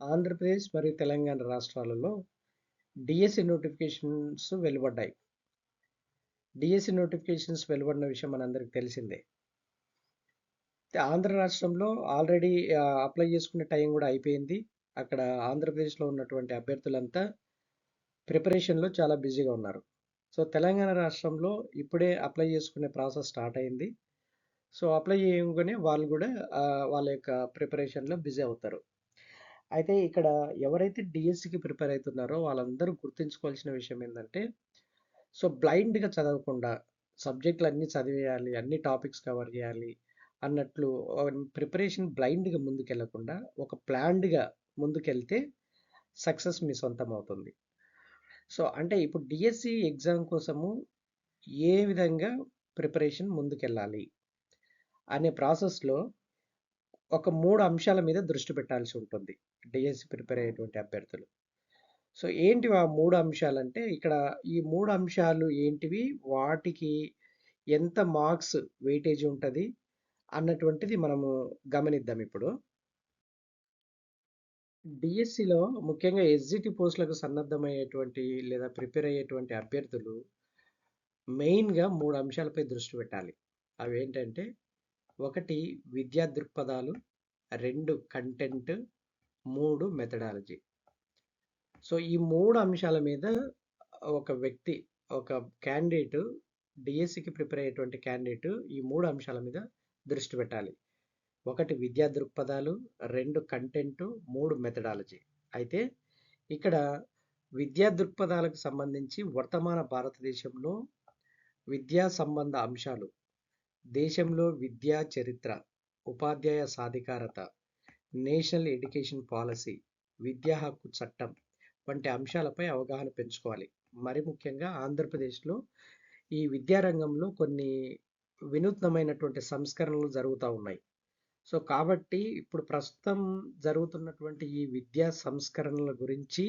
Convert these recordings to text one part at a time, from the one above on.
ఆంధ్రప్రదేశ్ మరియు తెలంగాణ రాష్ట్రాలలో DSC notifications వెలువడ్డాయి. డిఎస్సి నోటిఫికేషన్స్ వెలువడిన విషయం మనందరికి తెలిసిందే. ఆంధ్ర రాష్ట్రంలో ఆల్రెడీ అప్లై చేసుకునే టైం కూడా అయిపోయింది. అక్కడ ఆంధ్రప్రదేశ్‌లో ఉన్నటువంటి అభ్యర్థులంతా ప్రిపరేషన్‌లో చాలా బిజీగా ఉన్నారు. సో, తెలంగాణ రాష్ట్రంలో ఇప్పుడే అప్లై చేసుకునే ప్రాసెస్ స్టార్ట్ అయింది. సో, అప్లై చేయగానే వాళ్ళు కూడా వాళ్ళ యొక్క ప్రిపరేషన్‌లో బిజీ అవుతారు. అయితే ఇక్కడ ఎవరైతే డిఎస్సికి ప్రిపేర్ అవుతున్నారో వాళ్ళందరూ గుర్తుంచుకోవాల్సిన విషయం ఏంటంటే సో, బ్లైండ్‌గా చదవకుండా సబ్జెక్టులు అన్నీ చదివేయాలి, అన్ని టాపిక్స్ కవర్ చేయాలి అన్నట్లు ప్రిపరేషన్ బ్లైండ్‌గా ముందుకెళ్ళకుండా ఒక ప్లాన్డ్‌గా ముందుకెళ్తే సక్సెస్ మీ సొంతమవుతుంది. సో, అంటే ఇప్పుడు డిఎస్సి ఎగ్జామ్ కోసము ఏ విధంగా ప్రిపరేషన్ ముందుకెళ్ళాలి? అనే ప్రాసెస్‌లో ఒక మూడు అంశాల మీద దృష్టి పెట్టాల్సి ఉంటుంది. డిఎస్సి ప్రిపేర్ అయ్యేటువంటి అభ్యర్థులు. సో, ఏంటివి ఆ 3 అంశాలంటే ఇక్కడ ఈ మూడు అంశాలు ఏంటివి? వాటికి ఎంత మార్క్స్ వెయిటేజ్ ఉంటుంది అన్నటువంటిది మనము గమనిద్దాం ఇప్పుడు. డిఎస్సిలో ముఖ్యంగా ఎస్‌జిటి పోస్టులకు సన్నద్ధమయ్యేటువంటి లేదా ప్రిపేర్ అయ్యేటువంటి అభ్యర్థులు మెయిన్‌గా మూడు అంశాలపై దృష్టి పెట్టాలి. అవి ఏంటంటే ఒకటి విద్యా దృక్పథాలు, రెండు కంటెంట్, మూడు మెథడాలజీ. సో, ఈ మూడు అంశాల మీద ఒక వ్యక్తి, ఒక క్యాండిడేట్ డిఎస్సికి ప్రిపేర్ అయ్యేటువంటి క్యాండిడేట్ ఈ మూడు అంశాల మీద దృష్టి పెట్టాలి. ఒకటి విద్యా దృక్పథాలు, రెండు కంటెంట్, మూడు మెథడాలజీ. అయితే ఇక్కడ విద్యా దృక్పథాలకు సంబంధించి వర్తమాన భారతదేశంలో విద్యా సంబంధ అంశాలు, దేశంలో విద్యా చరిత్ర, ఉపాధ్యాయ సాధికారత, నేషనల్ ఎడ్యుకేషన్ పాలసీ, విద్యా హక్కు చట్టం వంటి అంశాలపై అవగాహన పెంచుకోవాలి. మరి ముఖ్యంగా ఆంధ్రప్రదేశ్‌లో ఈ విద్యారంగంలో కొన్ని వినూత్నమైనటువంటి సంస్కరణలు జరుగుతూ ఉన్నాయి. సో, కాబట్టి ఇప్పుడు ప్రస్తుతం జరుగుతున్నటువంటి ఈ విద్యా సంస్కరణల గురించి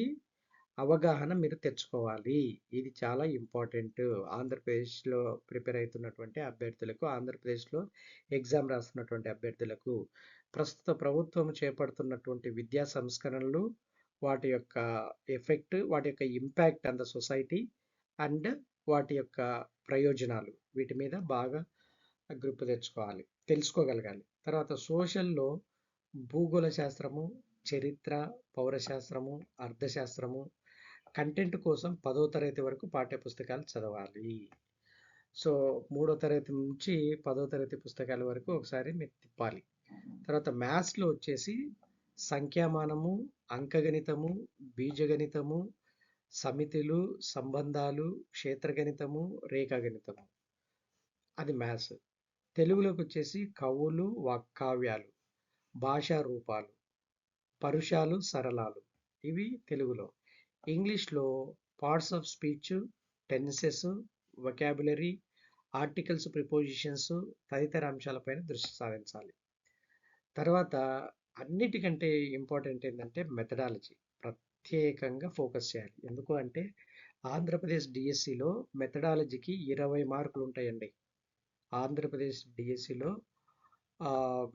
అవగాహన మీరు తెచ్చుకోవాలి. ఇది చాలా ఇంపార్టెంట్. ఆంధ్రప్రదేశ్‌లో ప్రిపేర్ అవుతున్నటువంటి అభ్యర్థులకు, ఆంధ్రప్రదేశ్‌లో ఎగ్జామ్ రాస్తున్నటువంటి అభ్యర్థులకు ప్రస్తుత ప్రభుత్వం చేపడుతున్నటువంటి విద్యా సంస్కరణలు, వాటి యొక్క ఎఫెక్ట్, వాటి యొక్క impact on the society and వాటి యొక్క ప్రయోజనాలు వీటి మీద బాగా గ్రిప్ తెచ్చుకోవాలి. తెలుసుకోగలగాలి. తర్వాత సోషల్‌లో భూగోళ శాస్త్రము, చరిత్ర, పౌరశాస్త్రము, అర్థశాస్త్రము, కంటెంట్ కోసం పదో తరగతి వరకు పాఠ్య పుస్తకాలు చదవాలి. సో, మూడో తరగతి నుంచి పదో తరగతి పుస్తకాల వరకు ఒకసారి మీరు తిప్పాలి. తర్వాత మ్యాథ్స్‌లో వచ్చేసి సంఖ్యామానము, అంకగణితము, బీజగణితము, సమితులు, సంబంధాలు, క్షేత్రగణితము, రేఖాగణితము. అది మ్యాథ్స్. తెలుగులోకి వచ్చేసి కవులు, వాక్కావ్యాలు, భాషా రూపాలు, పరుషాలు, సరళాలు ఇవి తెలుగులో. ఇంగ్లీష్‌లో parts of speech, tenses, vocabulary, articles, prepositions తదితర అంశాలపైన దృష్టి సారించాలి. తర్వాత అన్నిటికంటే ఇంపార్టెంట్ ఏంటంటే మెథడాలజీ. ప్రత్యేకంగా ఫోకస్ చేయాలి. ఎందుకు అంటే ఆంధ్రప్రదేశ్ డిఎస్సిలో మెథడాలజీకి 20 మార్కులు ఉంటాయండి. ఆంధ్రప్రదేశ్ డిఎస్సిలో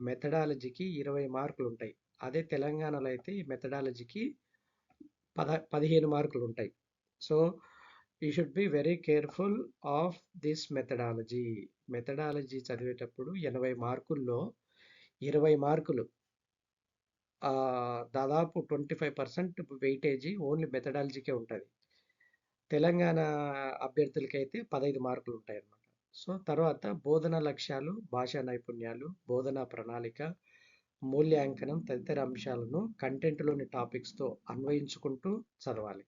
మెథడాలజీకి 20 మార్కులు ఉంటాయి. అదే తెలంగాణలో అయితే ఈ మెథడాలజీకి పద 15 మార్కులు ఉంటాయి. So, you should be very careful of this methodology. Methodology చదివేటప్పుడు 80 మార్కుల్లో 20 మార్కులు దాదాపు twenty five percent weightage only మెథడాలజీకే ఉంటుంది తెలంగాణ అభ్యర్థులకైతే 15 మార్కులు ఉంటాయన్నమాట. సో, తర్వాత బోధనా లక్ష్యాలు, భాషా నైపుణ్యాలు, బోధనా ప్రణాళిక, మూల్యాంకనం తదితర అంశాలను కంటెంట్‌లోని టాపిక్స్‌తో అన్వయించుకుంటూ చదవాలి.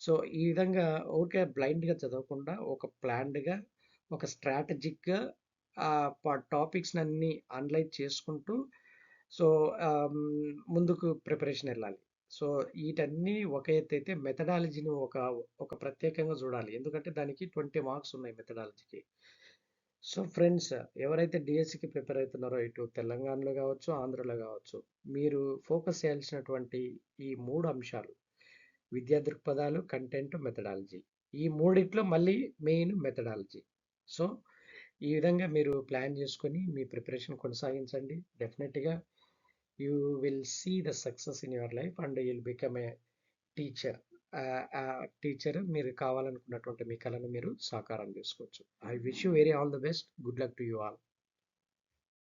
సో, ఈ విధంగా ఊరికే బ్లైండ్‌గా చదవకుండా ఒక ప్లాన్డ్‌గా, ఒక స్ట్రాటజిక్‌గా టాపిక్స్ని అన్నీ అనలైజ్ చేసుకుంటూ సో, ముందుకు ప్రిపరేషన్ వెళ్ళాలి సో, వీటన్నీ ఒక ఎత్తైతే మెథడాలజీని ఒక ఒక ప్రత్యేకంగా చూడాలి. ఎందుకంటే దానికి 20 మార్క్స్ ఉన్నాయి మెథడాలజీకి. సో, ఫ్రెండ్స్ ఎవరైతే డిఎస్సికి ప్రిపేర్ అవుతున్నారో ఇటు తెలంగాణలో కావచ్చు, ఆంధ్రలో కావచ్చు, మీరు ఫోకస్ చేయాల్సినటువంటి ఈ మూడు అంశాలు విద్యా దృక్పథాలు, కంటెంట్, మెథడాలజీ. ఈ మూడిట్లో మళ్ళీ మెయిన్ మెథడాలజీ. సో, ఈ విధంగా మీరు ప్లాన్ చేసుకొని మీ ప్రిపరేషన్ కొనసాగించండి. డెఫినెట్‌గా you will see the success in your life and you'll become a teacher teacher మీరు కావాలనుకున్నటువంటి మీ కళను మీరు సాకారం చేసుకోవచ్చు. I wish you very all the best. Good luck to you all.